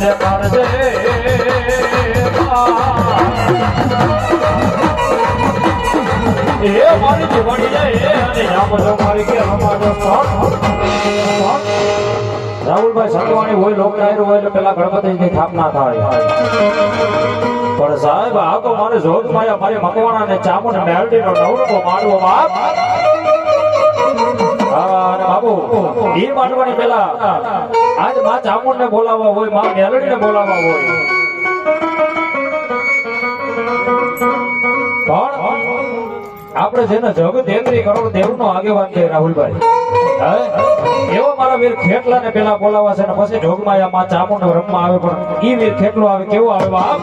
મને કરજે એ મારી જીવણી જાય અને યા બધો મારી કે અમારો રાહુલભાઈ સંતવાણી હોય લોક ડાયરો હોય એટલે પેલા ગણપતિની ના થાય પણ સાહેબ આ તો મારે જોગ માયા મારે મકવાણા ને ચામુંડ મેલડીનો નવરંગો માંડવો બાપ. હા, બાબુ ઈ માંડવાની પેલા આજમાં ચામુંડ ને બોલાવવા હોય, માં મેલડી ને બોલાવવા હોય. પણ આપણે જેને જગ તેત્રી કરોડ દેવનો આગેવાન છે રાહુલભાઈ? એવો મારા વીર ખેટલા ને પેલા બોલાવા છે ને પછી જોગમાં આ માં ચામુંડ રમવા આવે પણ ઈ વીર ખેટલો આવે, કેવો આવે બાપ?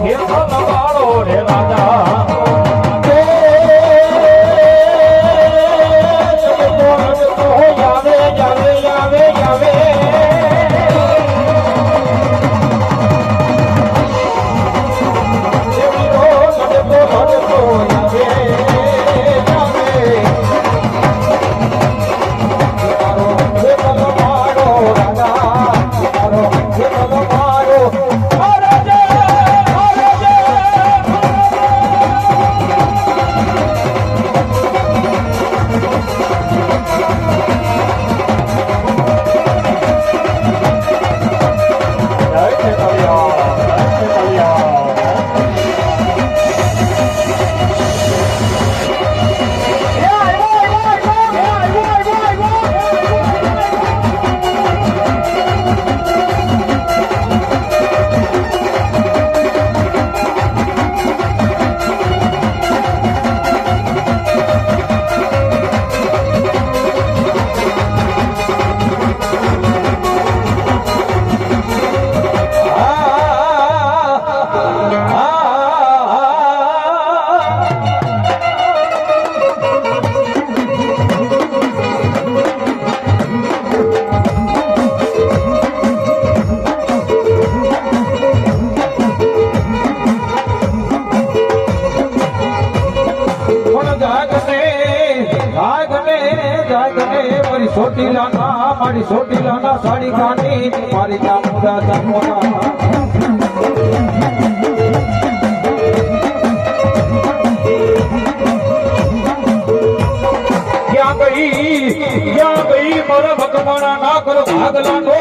ખેતર મારો રે રાજા. મારી સોટીલાના મારી સોટીલાના સાડી કાની, મારી ચામુંડા ચામુંડા. ક્યાં ગઈ મારા ભગવાના ના કરો ભાગલાનો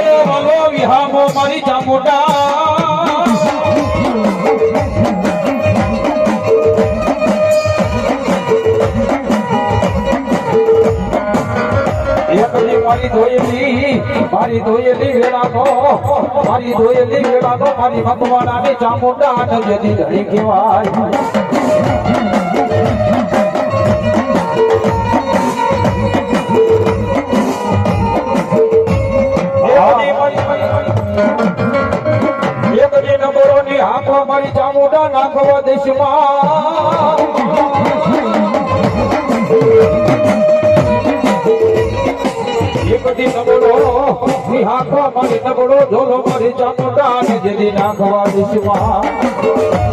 એ વાલો વિહામો મારી ચામુંડા. ધોયેલી, મારી ધોયેલી વેળાનો, મારી ધોયેલી વેળાનો, મારી મકવાણાની ચામુંડા નજરી ધરી કહેવાય. મારી ચામુંડા નાખવા દેશમાં એકદી નબળો નિહાખવા મારી નબળો ઝોલો મારી ચામુંડા અને જેની નાખવા દિશમાં.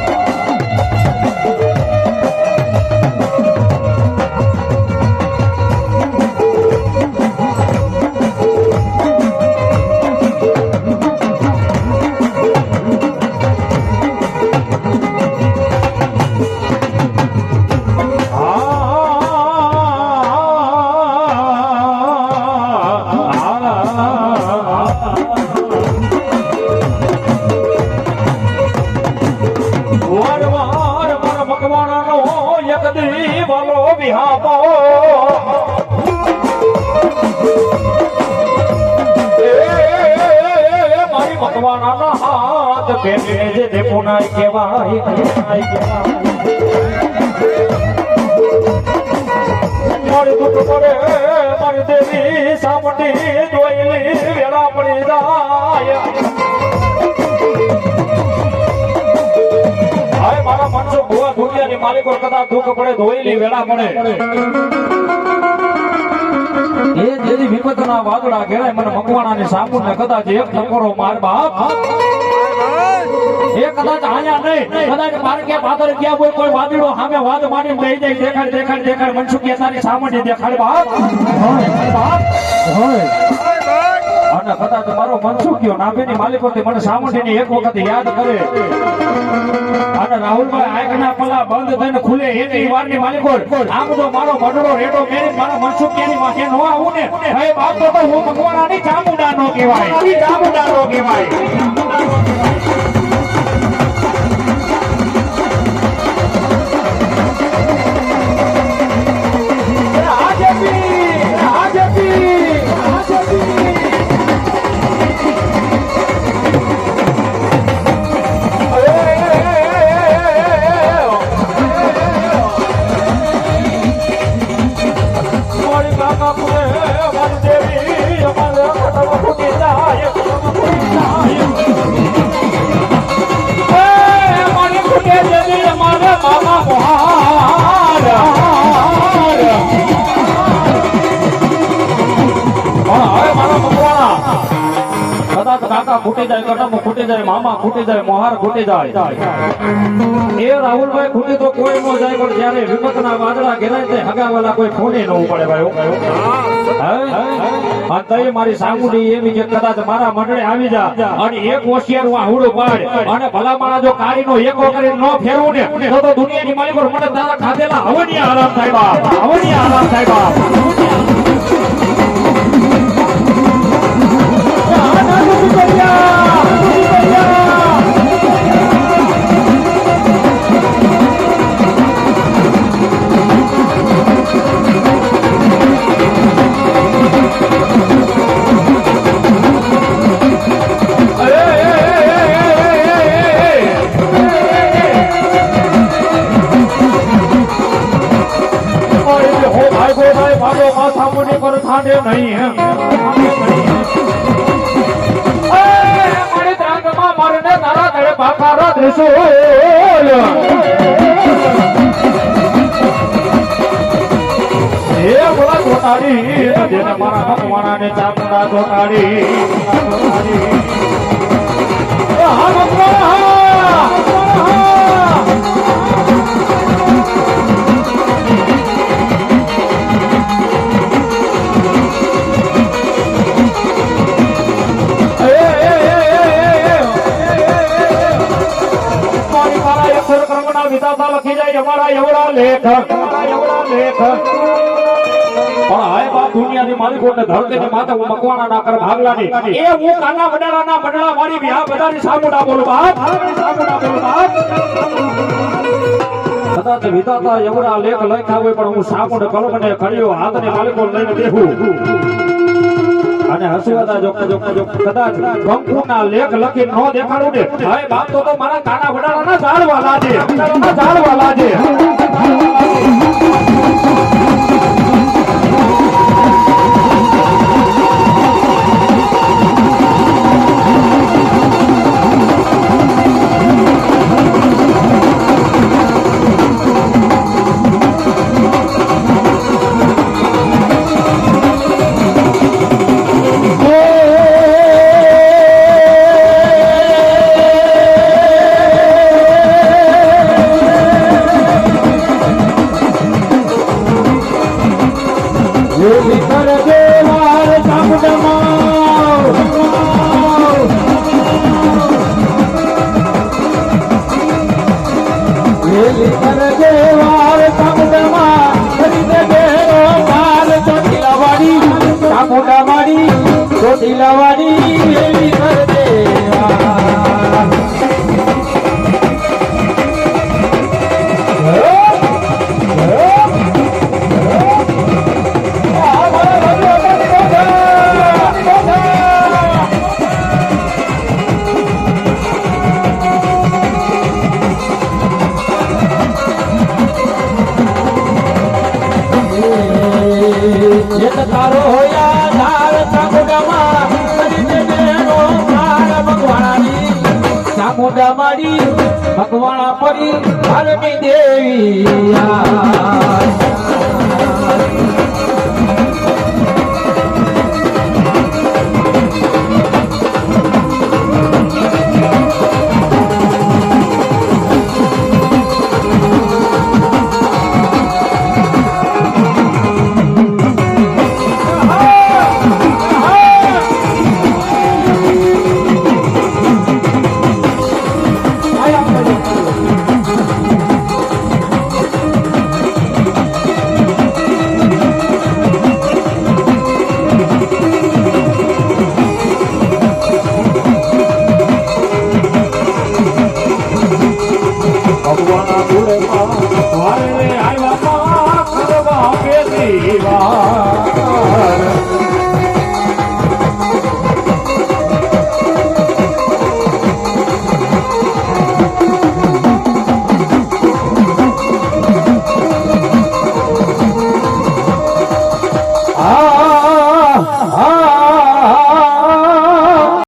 એ, હાથ ભેટીને જે દેખો નાય કહેવાય કહેવાય. મારી દુઃખ પડે મારી દેવી સામટી જોઈલી વેળા પડી જાય. મારા ભૂવા ભુવા ની માલિકો કદાચ દુઃખ પડે ધોઈલી વેળા પડે. એ જેની વિપતના વાદળા ઘેરાય મને મકવાણાની ને કદાચ એક ટકોરો માર બાપ. એ કદાચ આયા નહીં. કદાચ મારે કે પાદર ક્યાં કોઈ કોઈ વાદળો સામે વાદ માંડી લઈ જાય દેખાડ દેખાડ દેખાડ. મનસુખિયા તારી સામે દેખાડ બાપ. બાપ. અને કદાચ મારો મનસુખિયો નાભીની માલિકોથી મને સામડીની એક વખત યાદ કરે. અને રાહુલભાઈ આંખના પલા બંધ થઈને ખુલે એની વારની માલિકો આમ તો મારો મડડો રેડો મેરી, મારા મનસુખિયાની માથે નો આવું ને, ભાઈ, બાપ તો હું હું મકવાણાની ચામુંડા નો કહેવાય. ચામુંડા નો કહેવાય. ફૂટી જાય કટમ ખૂટી જાય મામા ખૂટી જાય મોહાર ખૂટી જાય. એ રાહુલભાઈ ખૂટી તો કોઈ નો જાય પણ જ્યારે વિપતના વાદળા ઘેરાય તે હગાવાલા કોઈ ફોને ન પડે ભાઈ તઈ મારી સામુડી એવી કે કદાચ મારા મંડળે આવી જા અને એક હોશિયાર હું આહુડું પાડ. અને ભલા માણા જો કાળીનો એકો કરીને ન ફેરવું ને તો દુનિયાની માલિકો મને તારા ખાધેલા હવનિયા આરામ થાય હવનિયા આરામ થાય બાપ હો ભાઈ ત્રિશુલ એ બોલા ચોટાડી જેને મારા ભગવાનાને ચામુંડા ચોટાડી ચોટાડી એ હા ભગવાન હા ભગવાન લેખ. પણ હાય બા દુનિયાની માલિકોને ધરતીની માથે હું મકવાના ના કર ભાગલાની એ હું કાના વડાલાના મંડળા વાળી વિહા બધાની સામુડા બોલું બાપ. સામુડા બોલું બાપ. કદાચ વિધાતા એવડા લેખ લખ્યા હોય પણ હું સામુડ કલમને ખડ્યો હાથને માલિકો લઈને બેહું. અને હસવાદા જો જો જો કદાચ કંકુના લેખ લખી ન દેખાડું ને હવે બાપ તો મારા કાના વડાલાના ઝાડવા લાજે. ઝાડવા લાજે. એવી એવી કરજે વાર ચામુંડમાં. પડી હરમી આવ્યા દેવા